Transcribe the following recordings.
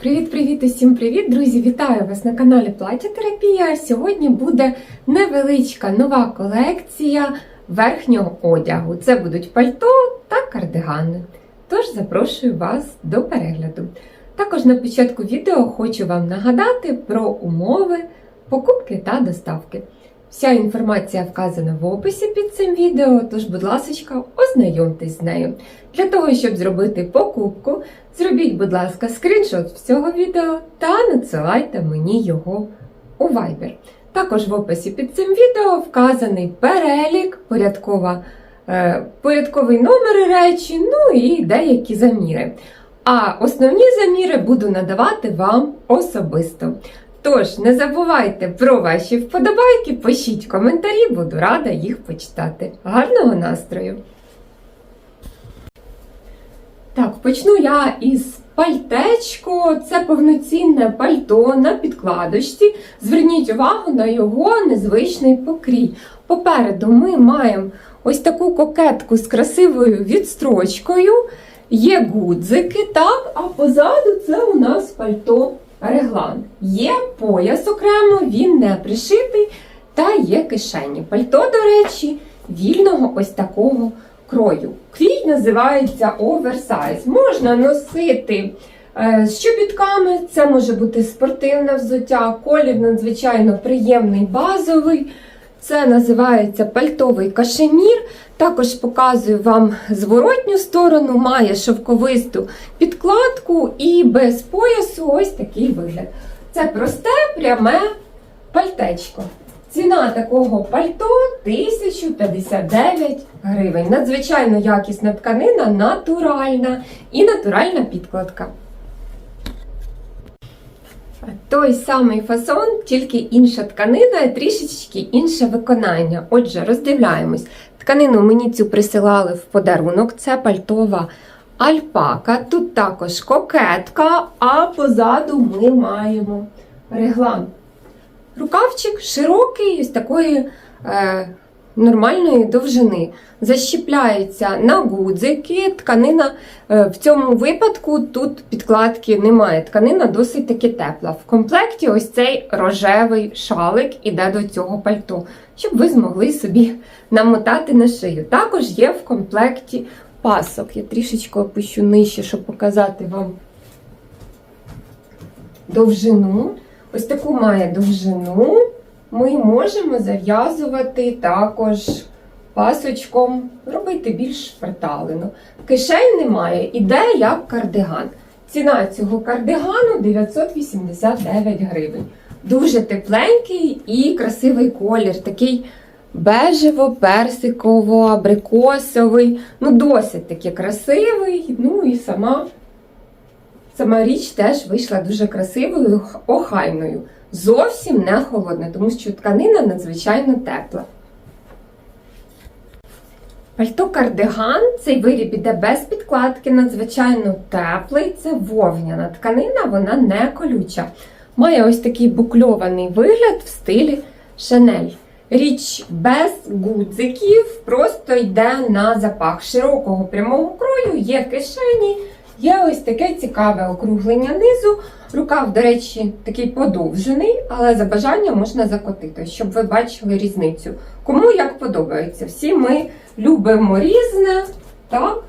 Привіт-привіт усім привіт, друзі! Вітаю вас на каналі Плаття Терапія. Сьогодні буде невеличка нова колекція верхнього одягу. Це будуть пальто та кардигани. Тож запрошую вас до перегляду. Також на початку відео хочу вам нагадати про умови покупки та доставки. Вся інформація вказана в описі під цим відео, тож, будь ласка, ознайомтесь з нею. Для того, щоб зробити покупку, зробіть, будь ласка, скріншот всього відео та надсилайте мені його у Viber. Також в описі під цим відео вказаний перелік, порядкова, е, порядковий номер речі, ну і деякі заміри. А основні заміри буду надавати вам особисто. Тож, не забувайте про ваші вподобайки, пишіть коментарі, буду рада їх почитати. Гарного настрою! Так, почну я із пальтечко. Це повноцінне пальто на підкладочці. Зверніть увагу на його незвичний покрій. Попереду ми маємо ось таку кокетку з красивою відстрочкою. Є гудзики, так, а позаду це у нас пальто реглан. Є пояс окремо, він не пришитий, та є кишені. Пальто, до речі, вільного ось такого крою. Крій називається оверсайз. Можна носити е, з чобітками, це може бути спортивне взуття, колір надзвичайно приємний, базовий. Це називається пальтовий кашемір. Також показую вам зворотню сторону, має шовковисту підкладку і без поясу ось такий вигляд. Це просте, пряме пальтечко. Ціна такого пальто 1059 гривень. Надзвичайно якісна тканина, натуральна і натуральна підкладка. Той самий фасон, тільки інша тканина, і трішечки інше виконання. Отже, роздивляємось. Тканину мені цю присилали в подарунок. Це пальтова альпака. Тут також кокетка, а позаду ми маємо реглан. Рукавчик широкий, з такої е, нормальної довжини. Защіпляється на гудзики. Тканина е, в цьому випадку тут підкладки немає. Тканина досить таки тепла. В комплекті ось цей рожевий шалик іде до цього пальто, щоб ви змогли собі намотати на шию. Також є в комплекті пасок. Я трішечки опущу нижче, щоб показати вам довжину. Ось таку має довжину. Ми можемо зав'язувати також пасочком, робити більш приталену. Кишень немає, іде як кардиган. Ціна цього кардигану 989 гривень. Дуже тепленький і красивий колір, такий бежево-персиково-абрикосовий. Ну, досить таки красивий. Ну і сама, сама річ теж вийшла дуже красивою, охайною. Зовсім не холодна, тому що тканина надзвичайно тепла. Пальто кардиган, цей виріб іде без підкладки, надзвичайно теплий. Це вовняна тканина, вона не колюча. Має ось такий букльований вигляд в стилі Шанель. Річ без гудзиків, просто йде на запах широкого прямого крою, є кишені, є ось таке цікаве округлення низу. Рукав, до речі, такий подовжений, але за бажанням можна закотити, щоб ви бачили різницю. Кому як подобається. Всі ми любимо різне. так?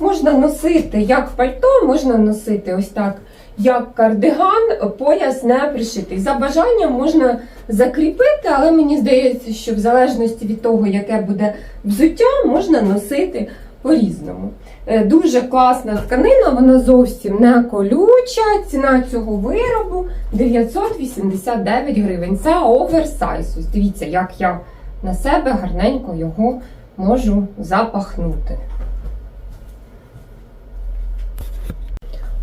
Можна носити як пальто, можна носити ось так, як кардиган, пояс не пришитий. За бажанням можна закріпити, але мені здається, що в залежності від того, яке буде взуття, можна носити по-різному. Е, Дуже класна тканина, вона зовсім не колюча. Ціна цього виробу 989 гривень. Це оверсайз. Дивіться, як я на себе гарненько його можу запахнути.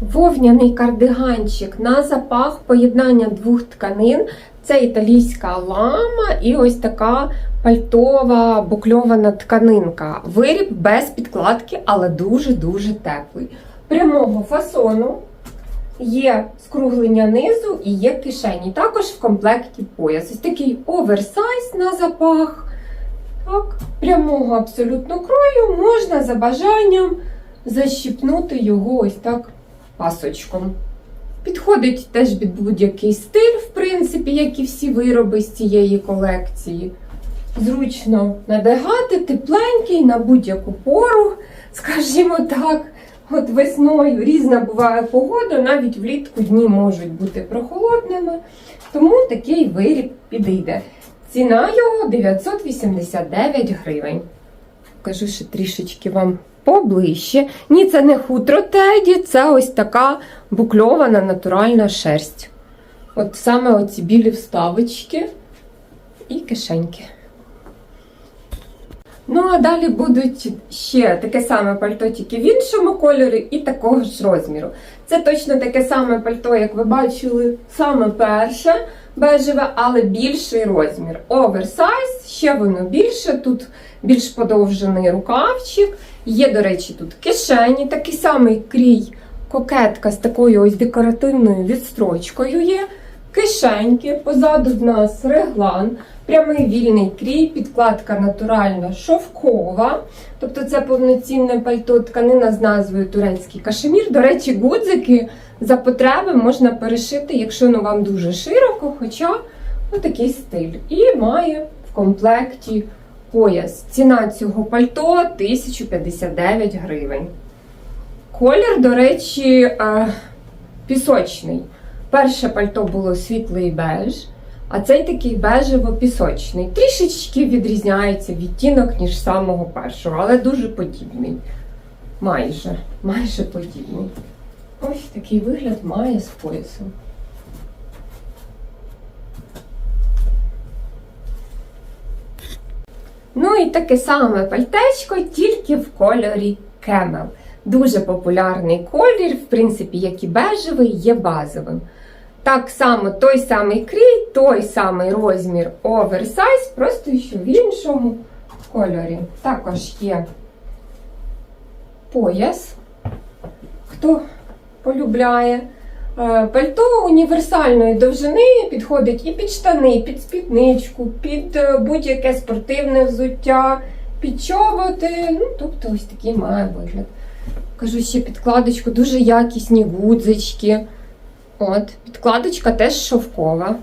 Вовняний кардиганчик на запах поєднання двох тканин. Це італійська лама і ось така пальтова букльована тканинка. Виріб без підкладки, але дуже-дуже теплий. Прямого фасону є скруглення низу і є кишені. Також в комплекті пояс. Ось такий оверсайз на запах. Так, Прямого абсолютно крою можна за бажанням защіпнути його ось так пасочком. Підходить теж під будь-який стиль, в принципі, як і всі вироби з цієї колекції. Зручно надягати, тепленький на будь-яку пору, скажімо так. От весною різна буває погода, навіть влітку дні можуть бути прохолодними, тому такий виріб підійде. Ціна його 989 гривень. Покажу ще трішечки вам поближче. Ні, це не хутро теді, це ось така букльована натуральна шерсть. От саме оці білі вставочки і кишеньки. Ну, а далі будуть ще таке саме пальто, тільки в іншому кольорі і такого ж розміру. Це точно таке саме пальто, як ви бачили, саме перше бежеве, але більший розмір. Оверсайз, ще воно більше. Тут більш подовжений рукавчик. Є, до речі, тут кишені, такий самий крій, кокетка з такою ось декоративною відстрочкою є. Кишеньки, позаду в нас реглан, прямий вільний крій, підкладка натуральна шовкова. Тобто це повноцінне пальто тканина з назвою турецький кашемір. До речі, гудзики за потреби можна перешити, якщо ну вам дуже широко, хоча ну, такий стиль. І має в комплекті пояс. Ціна цього пальто 1059 гривень. Колір, до речі, е, пісочний. Перше пальто було світлий беж, а цей такий бежево-пісочний. Трішечки відрізняється відтінок, ніж самого першого, але дуже подібний. Майже, майже подібний. Ось такий вигляд має з поясом. Ну і таке саме пальтечко, тільки в кольорі кемел. Дуже популярний колір, в принципі, як і бежевий, є базовим. Так само той самий крій, той самий розмір оверсайз, просто що в іншому кольорі. Також є пояс, хто полюбляє. Е, Пальто універсальної довжини підходить і під штани, і під спідничку, під е, будь-яке спортивне взуття, під чоботи. Ну, тобто ось такий має вигляд. Кажу ще підкладочку, дуже якісні гудзички. От, підкладочка теж шовкова.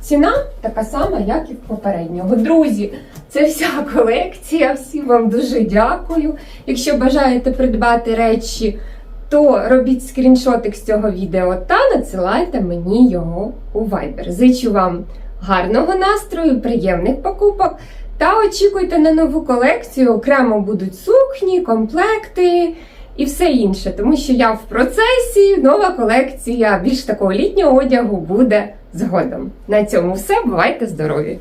Ціна така сама, як і в попереднього. Друзі, це вся колекція. Всім вам дуже дякую. Якщо бажаєте придбати речі, то робіть скріншотик з цього відео та надсилайте мені його у Viber. Зичу вам гарного настрою, приємних покупок. Та очікуйте на нову колекцію. Окремо будуть сукні, комплекти і все інше, тому що я в процесі, нова колекція більш такого літнього одягу буде згодом. На цьому все. Бувайте здорові!